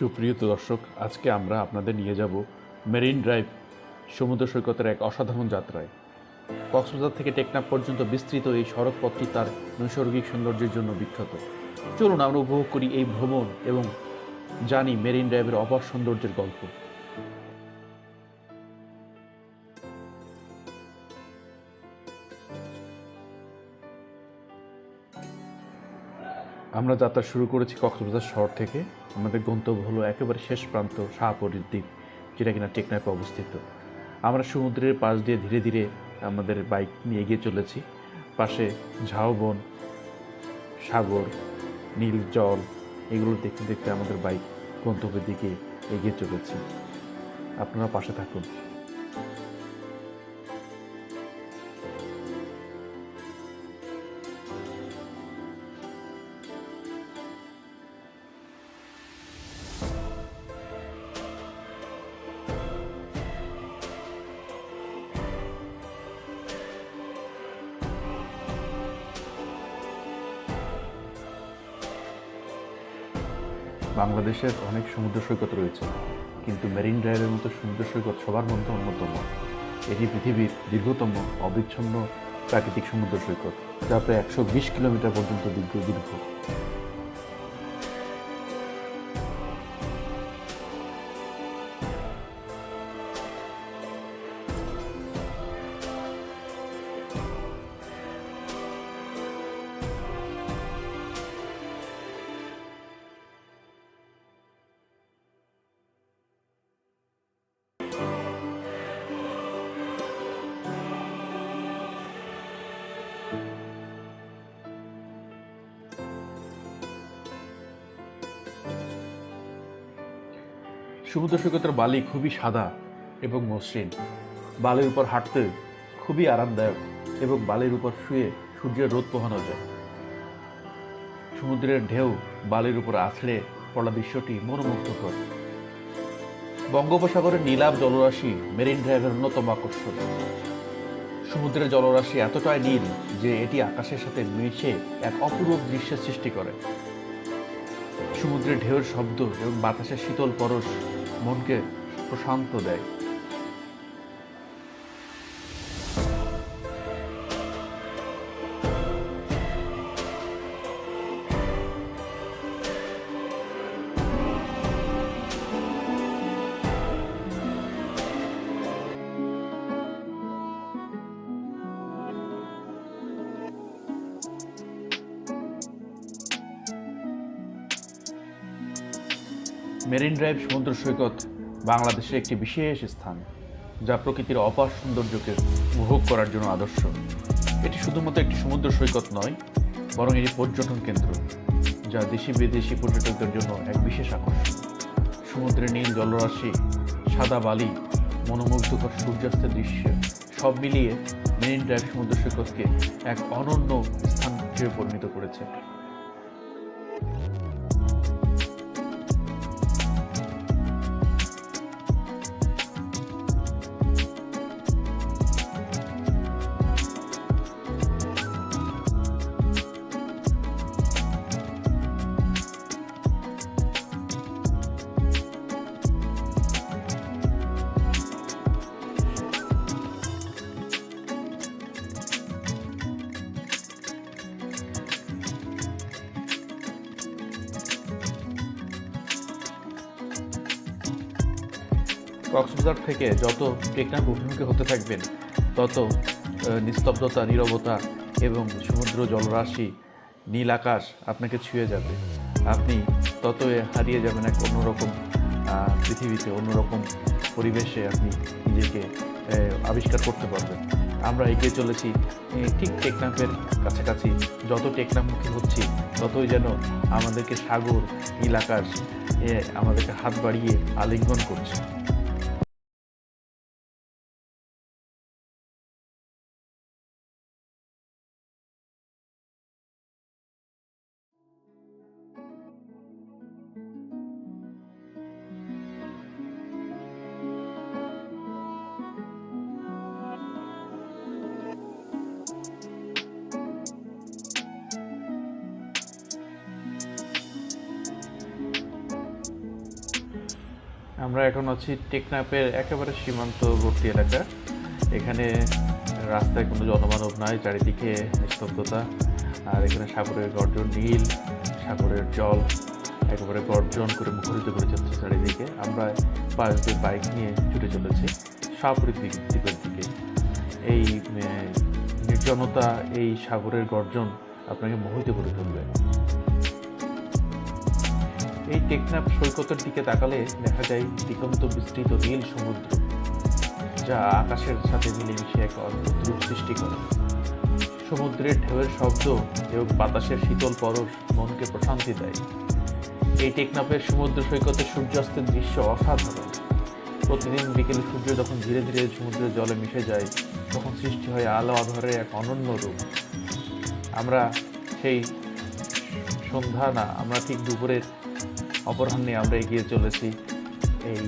সুপ্রিয় দর্শক, আজকে আমরা আপনাদের নিয়ে যাব মেরিন ড্রাইভ, সমুদ্র সৈকতের এক অসাধারণ যাত্রায়। কক্সবাজার থেকে টেকনাফ পর্যন্ত বিস্তৃত এই সড়কপথটি তার নৈসর্গিক সৌন্দর্যের জন্য বিখ্যাত। চলুন আমরা উপভোগ করি এই ভ্রমণ এবং জানি মেরিন ড্রাইভের অপার সৌন্দর্যের গল্প। আমরা যাত্রা শুরু করেছি কক্সবাজার শহর থেকে। আমাদের গন্তব্য হলো একেবারে শেষ প্রান্ত শাহপরীর দ্বীপ যেটা কিনা টেকনাফে অবস্থিত। আমরা সমুদ্রের পাশ দিয়ে ধীরে ধীরে আমাদের বাইক নিয়ে এগিয়ে চলেছি। পাশে ঝাউবন সাগর, নীল জল, এগুলো দেখতে দেখতে আমাদের বাইক গন্তব্যের দিকে এগিয়ে চলেছি। আপনারা পাশে থাকুন। বাংলাদেশের অনেক সমুদ্র সৈকত রয়েছে, কিন্তু মেরিন ড্রাইভের মতো সমুদ্র সৈকত সবার মধ্যে অন্যতম। এটি পৃথিবীর দীর্ঘতম, অবিচ্ছন্ন প্রাকৃতিক সমুদ্র সৈকত, যা প্রায় একশো বিশ কিলোমিটার পর্যন্ত দীর্ঘ দীর্ঘ সমুদ্র সৈকতের বালি খুবই সাদা এবং মসৃণ। বালির উপর হাঁটতে খুবই আরামদায়ক এবং বালির উপর শুয়ে সূর্যের রোদ পোহানো যায়। সমুদ্রের ঢেউ বালির উপর আছড়ে পড়া দৃশ্যটি মনোমুগ্ধকর। বঙ্গোপসাগরের নীলাভ জলরাশি মেরিন ড্রাইভের অন্যতম আকর্ষণ। সমুদ্রের জলরাশি এতটাই নীল যে এটি আকাশের সাথে মিশে এক অপূর্ব দৃশ্যের সৃষ্টি করে। সমুদ্রের ঢেউর শব্দ এবং বাতাসের শীতল পরশ মনকে প্রশান্ত দেয়। মেরিন ড্রাইভ সমুদ্র সৈকত বাংলাদেশের একটি বিশেষ স্থান, যা প্রকৃতির অপার সৌন্দর্যকে উপভোগ করার জন্য আদর্শ। এটি শুধুমাত্র একটি সমুদ্র সৈকত নয়, বরং এটি পর্যটন কেন্দ্র, যা দেশি বিদেশি পর্যটকদের জন্য এক বিশেষ আকর্ষণ। সমুদ্রের নীল জলরাশি, সাদা বালি, মনোমুগ্ধকর সূর্যাস্তের দৃশ্য, সব মিলিয়ে মেরিন ড্রাইভ সমুদ্র সৈকতকে এক অনন্য স্থান হিসেবে পরিণত করেছে। কক্সবাজার থেকে যত টেকনাফ অভিমুখী হতে থাকবেন, তত নিস্তব্ধতা, নীরবতা এবং সমুদ্র জলরাশি, নীল আকাশ আপনাকে ছুঁয়ে যাবে। আপনি তত হারিয়ে যাবেন এক অন্যরকম পৃথিবীতে, অন্যরকম পরিবেশে আপনি নিজেকে আবিষ্কার করতে পারবেন। আমরা এগিয়ে চলেছি ঠিক টেকনাফের কাছাকাছি। যত টেকনাফমুখী হচ্ছি, ততই যেন আমাদেরকে সাগর, নীল আকাশ আমাদেরকে হাত বাড়িয়ে আলিঙ্গন করছে। এখন আছি টেকনাপের একেবারে সীমান্তবর্তী এলাকা। এখানে রাস্তায় কোনো জনমানব নাই, চারিদিকে নিস্তব্ধতা। আর এখানে সাগরের গর্জন নীল, সাগরের জল একেবারে গর্জন করে মুখরিত করে যাচ্ছে চারিদিকে। আমরা পাশ দিয়ে বাইক নিয়ে ছুটে চলেছি শাহপুরের দিক দ্বীপের দিকে। এই নির্জনতা, এই সাগরের গর্জন আপনাকে মোহিত করে তুলবে। এই টেকনাফ সৈকতের দিকে তাকালে দেখা যায় দিগন্ত বিস্তৃত নীল সমুদ্র, যা আকাশের সাথে মিলেমিশে এক অদ্ভুত রূপ সৃষ্টি করে। সমুদ্রের ঢেউয়ের শব্দ এবং বাতাসের শীতল পরশ মনকে প্রশান্তি দেয়। এই টেকনাফের সমুদ্র সৈকতের সূর্যাস্তের দৃশ্য অসাধারণ। প্রতিদিন বিকেলে সূর্য যখন ধীরে ধীরে সমুদ্রের জলে মিশে যায়, তখন সৃষ্টি হয় আলো আধারের এক অনন্য রূপ। আমরা সেই সন্ধ্যা না, আমরা ঠিক দুপুরের অপরাহ্নে আমরা এগিয়ে চলেছি এই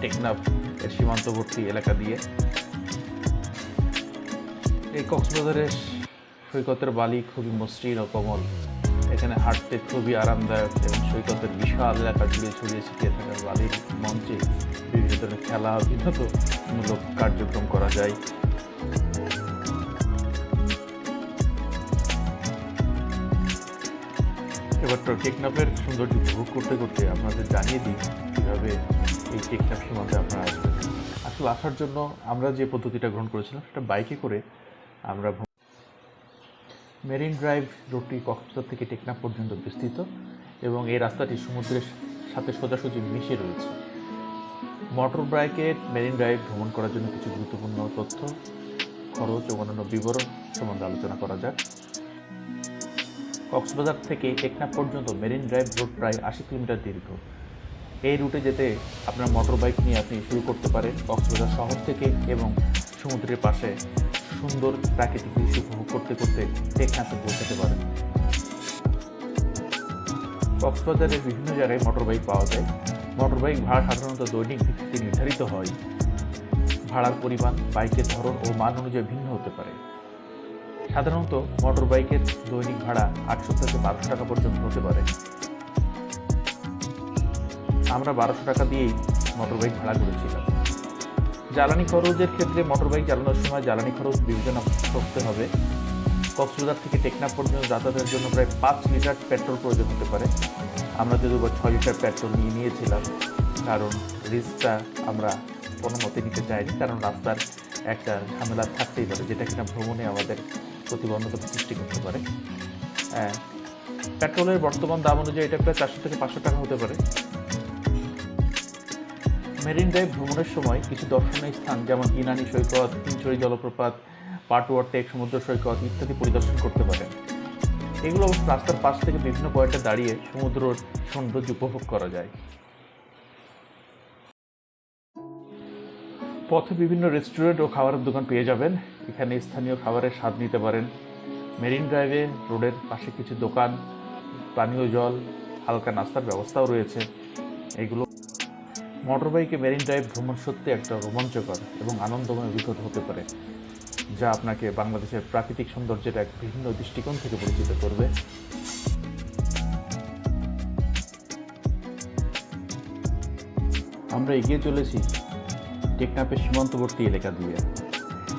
টেকনাফ এর সীমান্তবর্তী এলাকা দিয়ে। এই কক্সবাজারের সৈকতের বালি খুবই মসৃণ ও কোমল। এখানে হাঁটতে খুবই আরামদায়ক এবং সৈকতের বিশাল এলাকা জুড়ে ছড়িয়ে ছিটিয়ে থাকা বালির মঞ্চে বিভিন্ন ধরনের খেলা বিনোদনমূলক কার্যক্রম করা যায়। তো টেকনাফের সৌন্দর্য উপভোগ করতে করতে আপনাদের জানিয়ে দিই কীভাবে এই টেকনাফ সীমান্তে আপনারা আসবেন। আসলে আসার জন্য আমরা যে পদ্ধতিটা গ্রহণ করেছিলাম, সেটা বাইকে করে আমরা মেরিন ড্রাইভ রোডটি কক্সবাজার থেকে টেকনাফ পর্যন্ত বিস্তৃত এবং এই রাস্তাটি সমুদ্রের সাথে সোজাসুজি মিশে রয়েছে। মোটর বাইকে মেরিন ড্রাইভ ভ্রমণ করার জন্য কিছু গুরুত্বপূর্ণ তথ্য, খরচ ও অন্যান্য বিবরণ সম্বন্ধে আলোচনা করা যাক। কক্সবাজার থেকে টেকনাফ পর্যন্ত মেরিন ড্রাইভ রোড প্রায় আশি কিলোমিটার দীর্ঘ। এই রুটে যেতে আপনার মোটর বাইক নিয়ে আপনি শুরু করতে পারেন কক্সবাজার শহর থেকে এবং সমুদ্রের পাশে সুন্দর প্রাকৃতিক দৃশ্য উপভোগ করতে করতে টেকনাফে পৌঁছাতে পারেন। কক্সবাজারের বিভিন্ন জায়গায় মোটর বাইক পাওয়া যায়। মোটর বাইক ভাড়া সাধারণত দৈনিক ভিত্তিতে নির্ধারিত হয়। ভাড়ার পরিমাণ, বাইকের ধরন ও মান অনুযায়ী ভিন্ন হতে পারে। সাধারণত মোটর বাইকের দৈনিক ভাড়া আটশো থেকে বারোশো টাকা পর্যন্ত হতে পারে। আমরা বারোশো টাকা দিয়েই মোটর বাইক ভাড়া করেছিলাম। জ্বালানি খরচের ক্ষেত্রে মোটর বাইক চালানোর সময় জ্বালানি খরচ বিবেচনা করতে হবে। কক্সবাজার থেকে টেকনাফ পর্যন্ত যাতায়াতের জন্য প্রায় পাঁচ লিটার পেট্রোল প্রয়োজন হতে পারে। আমরা যদি বা ছয় লিটার পেট্রোল নিয়ে নিয়েছিলাম, কারণ রিস্কটা আমরা কোনো মতে নিতে চাইনি, কারণ রাস্তার একটা ঝামেলা থাকতেই পারে, যেটা কিনা ভ্রমণে আমাদের প্রতিবন্ধকতা সৃষ্টি করতে পারে। হ্যাঁ পেট্রোলের বর্তমান দাম অনুযায়ী এটা প্রায় চারশো থেকে পাঁচশো টাকা হতে পারে। মেরিন ড্রাইভ ভ্রমণের সময় কিছু দর্শনীয় স্থান যেমন ইনানি সৈকত তিনছড়ি জলপ্রপাত পাটুয়ার টেক, সমুদ্র সৈকত ইত্যাদি পরিদর্শন করতে পারেন এগুলো অবশ্য রাস্তার পাশ থেকে বিভিন্ন পয়েন্টে দাঁড়িয়ে সমুদ্র সৌন্দর্য উপভোগ করা যায়। পথে বিভিন্ন রেস্টুরেন্ট ও খাবারের দোকান পেয়ে যাবেন। এখানে স্থানীয় খাবারের স্বাদ নিতে পারেন। মেরিন ড্রাইভে রোডের পাশে কিছু দোকান, পানীয় জল, হালকা নাস্তার ব্যবস্থাও রয়েছে। এগুলো মোটরবাইকে মেরিন ড্রাইভ ভ্রমণ সত্যি একটা রোমাঞ্চকর এবং আনন্দময় অভিজ্ঞতা হতে পারে, যা আপনাকে বাংলাদেশের প্রাকৃতিক সৌন্দর্যের এক ভিন্ন দৃষ্টিকোণ থেকে পরিচিত করবে। আমরা এগিয়ে চলেছি টেকনাফের সীমান্তবর্তী এলাকা দিয়ে।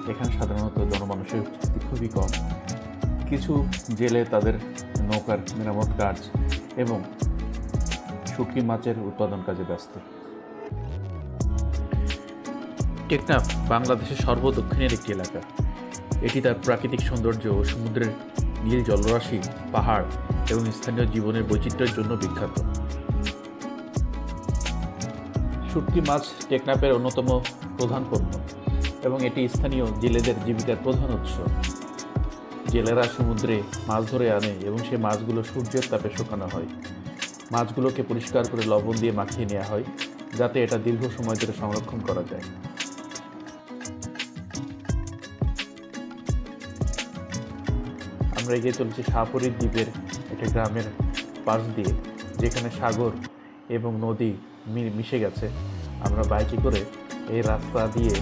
এখানে সাধারণত জনমানুষের উপস্থিতি খুবই কম। কিছু জেলে তাদের নৌকার মেরামত কাজ এবং শুটকি মাছের উৎপাদন কাজে ব্যস্ত। টেকনাফ বাংলাদেশের সর্বদক্ষিণের একটি এলাকা। এটি তার প্রাকৃতিক সৌন্দর্য ও সমুদ্রের নীল জলরাশি, পাহাড় এবং স্থানীয় জীবনের বৈচিত্র্যের জন্য বিখ্যাত। শুটকি মাছ টেকনাফের অন্যতম প্রধান পণ্য। এবং এটি স্থানীয় জেলেদের জীবিকার প্রধান উৎস। জেলেরা সমুদ্রে মাছ ধরে আনে এবং সেই মাছগুলো সূর্যের তাপে শুকানো হয়। মাছগুলোকে পরিষ্কার করে লবণ দিয়ে মাখিয়ে নেওয়া হয়, যাতে এটা দীর্ঘ সময় ধরে সংরক্ষণ করা যায়। আমরা এগিয়ে চলছি শাহপুরী দ্বীপের একটা গ্রামের পাশ দিয়ে, যেখানে সাগর এবং নদী মিশে গেছে। আমরা বাইকে করে এই রাস্তা দিয়ে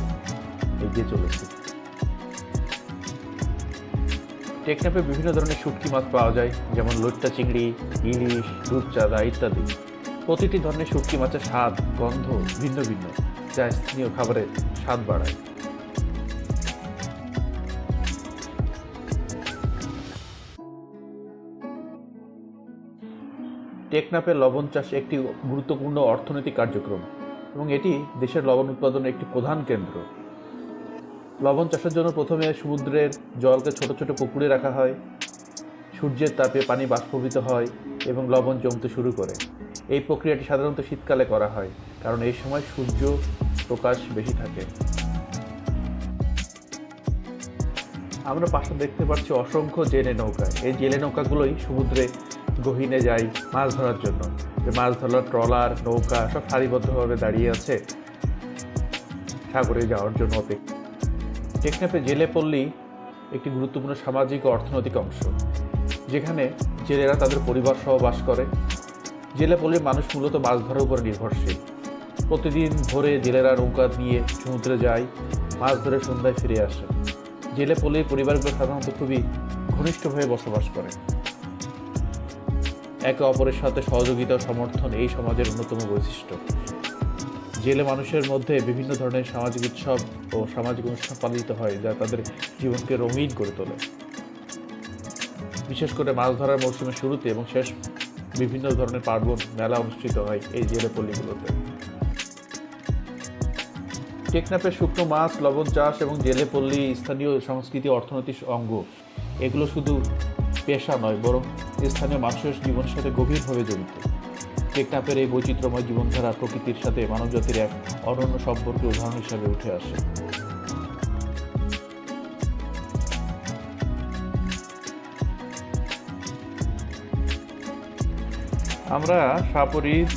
এগিয়ে চলেছি টেকনাফে বিভিন্ন ধরনের শুটকি মাছ পাওয়া যায়, যেমন লোট্টা চিংড়ি, ইলিশ রূপচাঁদা ইত্যাদি। প্রতিটি ধরনের শুটকি মাছের স্বাদ, গন্ধ ভিন্ন ভিন্ন, যা স্থানীয় খাবারের স্বাদ বাড়ায়। টেকনাফের লবণ চাষ একটি গুরুত্বপূর্ণ অর্থনৈতিক কার্যক্রম, এবং এটি দেশের লবণ উৎপাদনের একটি প্রধান কেন্দ্র। লবণ চাষের জন্য প্রথমে সমুদ্রের জলকে ছোট ছোট পুকুরে রাখা হয়। সূর্যের তাপে পানি বাষ্পীভূত হয় এবং লবণ জমতে শুরু করে। এই প্রক্রিয়াটি সাধারণত শীতকালে করা হয়, কারণ এই সময় সূর্য প্রকাশ বেশি থাকে। আমরা পাশে দেখতে পাচ্ছি অসংখ্য জেলে নৌকা। এই জেলে নৌকাগুলোই সমুদ্রে গহীনে যায় মাছ ধরার জন্য। যে মাছ ধরার ট্রলার, নৌকা সব সারিবদ্ধভাবে দাঁড়িয়ে আছে সাগরে যাওয়ার জন্য অপেক্ষা। টেকনাফে জেলে পল্লী একটি গুরুত্বপূর্ণ সামাজিক ও অর্থনৈতিক অংশ। যেখানে জেলেরা তাদের পরিবার সহ বাস করে। জেলে পল্লীর মানুষ মূলত মাছ ধরার উপর নির্ভরশীল। প্রতিদিন ভোরে জেলেরা নৌকা নিয়ে সমুদ্রে যায়, মাছ ধরে সন্ধ্যায় ফিরে আসে। জেলে পল্লীর পরিবারগুলো সাধারণত খুবই ঘনিষ্ঠভাবে বসবাস করে। একে অপরের সাথে সহযোগিতা সমর্থন এই সমাজের অন্যতম বৈশিষ্ট্য। জেলে মানুষের মধ্যে বিভিন্ন ধরনের সামাজিক উৎসব ও সামাজিক অনুষ্ঠান পালিত হয়, যা তাদের জীবনকে রঙিন করে তোলে। বিশেষ করে মাছ ধরার মৌসুমের শুরুতে এবং শেষ বিভিন্ন ধরনের পার্বণ মেলা অনুষ্ঠিত হয় এই জেলে পল্লীগুলোতে। টেকনাফের শুকনো মাছ, লবণ চাষ এবং জেলে পল্লী স্থানীয় সংস্কৃতি, অর্থনৈতিক অঙ্গ, এগুলো শুধু পেশা নয়, বরং স্থানীয় মানুষের জীবনের সাথে গভীরভাবে জড়িত। টেকনাফের এই বৈচিত্র্যময় জীবনধারা প্রকৃতির সাথে মানবজাতির এক অনন্য সম্পর্কের উদাহরণ হিসাবে উঠে আসে। আমরা সাপরির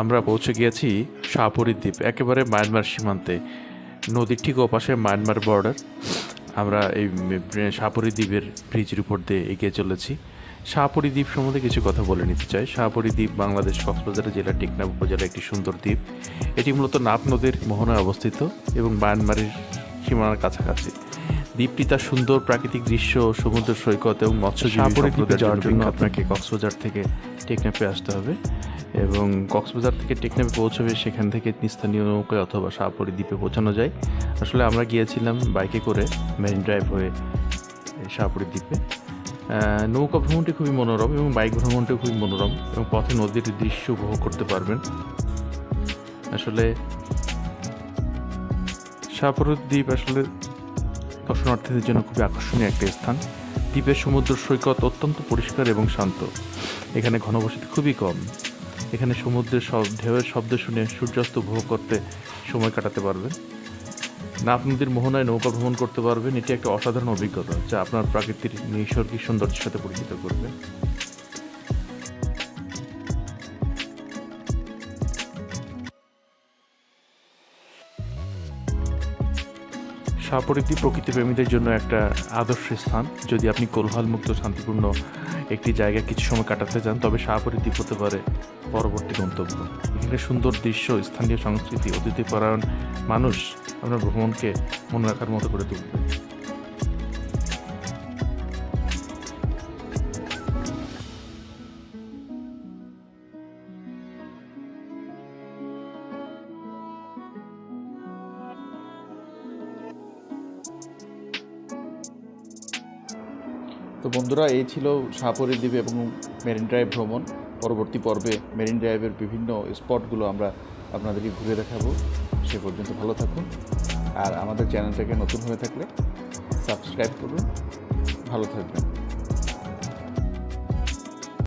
আমরা পৌঁছে গিয়েছি শাহপুরী দ্বীপ একেবারে মায়ানমার সীমান্তে। নদীর ঠিক ওপাশে মায়ানমার বর্ডার আমরা এই শাহপুরী দ্বীপের ব্রিজের উপর দিয়ে এগিয়ে চলেছি। শাহপুরী দ্বীপ সম্বন্ধে কিছু কথা বলে নিতে চাই। শাহপুরী দ্বীপ বাংলাদেশ কক্সবাজার জেলার টেকনাফ উপজেলার একটি সুন্দর দ্বীপ। এটি মূলত নাপ নদীর মোহনায় অবস্থিত এবং মায়ানমারের সীমানার কাছাকাছি। দ্বীপটি তার সুন্দর প্রাকৃতিক দৃশ্য সমুদ্র সৈকত এবং মৎস্যজীবী যাওয়ার জন্য আপনাকে কক্সবাজার থেকে টেকনাফে আসতে হবে। এবং কক্সবাজার থেকে টেকনাফে পৌঁছবে সেখান থেকে স্থানীয় নৌকায় অথবা শাহপুরী দ্বীপে পৌঁছানো যায়। আসলে আমরা গিয়েছিলাম বাইকে করে মেরিন ড্রাইভ হয়ে শাহপুরী দ্বীপে। নৌকা ভ্রমণটি খুবই মনোরম এবং বাইক ভ্রমণটি খুবই মনোরম এবং পথে নদীর দৃশ্য উপভোগ করতে পারবেন। আসলে শাহপুরী দ্বীপ আসলে দর্শনার্থীদের জন্য খুবই আকর্ষণীয় একটা স্থান। দ্বীপের সমুদ্র সৈকত অত্যন্ত পরিষ্কার এবং শান্ত। এখানে ঘনবসতি খুবই কম। এখানে সমুদ্রের সব, ঢেউয়ের শব্দ শুনে সূর্যাস্ত উপভোগ করতে সময় কাটাতে পারবেন নাফ নদীর মোহনায় নৌকা ভ্রমণ করতে পারবেন। এটি একটা অসাধারণ অভিজ্ঞতা যা আপনার প্রাকৃতিক নৈসর্গিক সৌন্দর্যের সাথে পরিচিত করবে। সাপরিদ্বীপ প্রকৃতিপ্রেমীদের জন্য একটা আদর্শ স্থান। যদি আপনি কোলহালমুক্ত, শান্তিপূর্ণ একটি জায়গায় কিছু সময় কাটাতে চান তবে সাপরিদ্বীপ হতে পারে পরবর্তী গন্তব্য। এখানে সুন্দর দৃশ্য, স্থানীয় সংস্কৃতি অতিথি পরায়ণ মানুষ আপনার ভ্রমণকে মনে রাখার মতো করে তুলবে। তো বন্ধুরা, এই ছিল সাপরি দ্বীপ এবং মেরিন ড্রাইভ ভ্রমণ। পরবর্তী পর্বে মেরিন ড্রাইভের বিভিন্ন স্পটগুলো আমরা আপনাদেরকে ঘুরে দেখাবো। সে পর্যন্ত ভালো থাকুন। আর আমাদের চ্যানেলটাকে নতুন হয়ে থাকলে সাবস্ক্রাইব করুন। ভালো থাকবেন।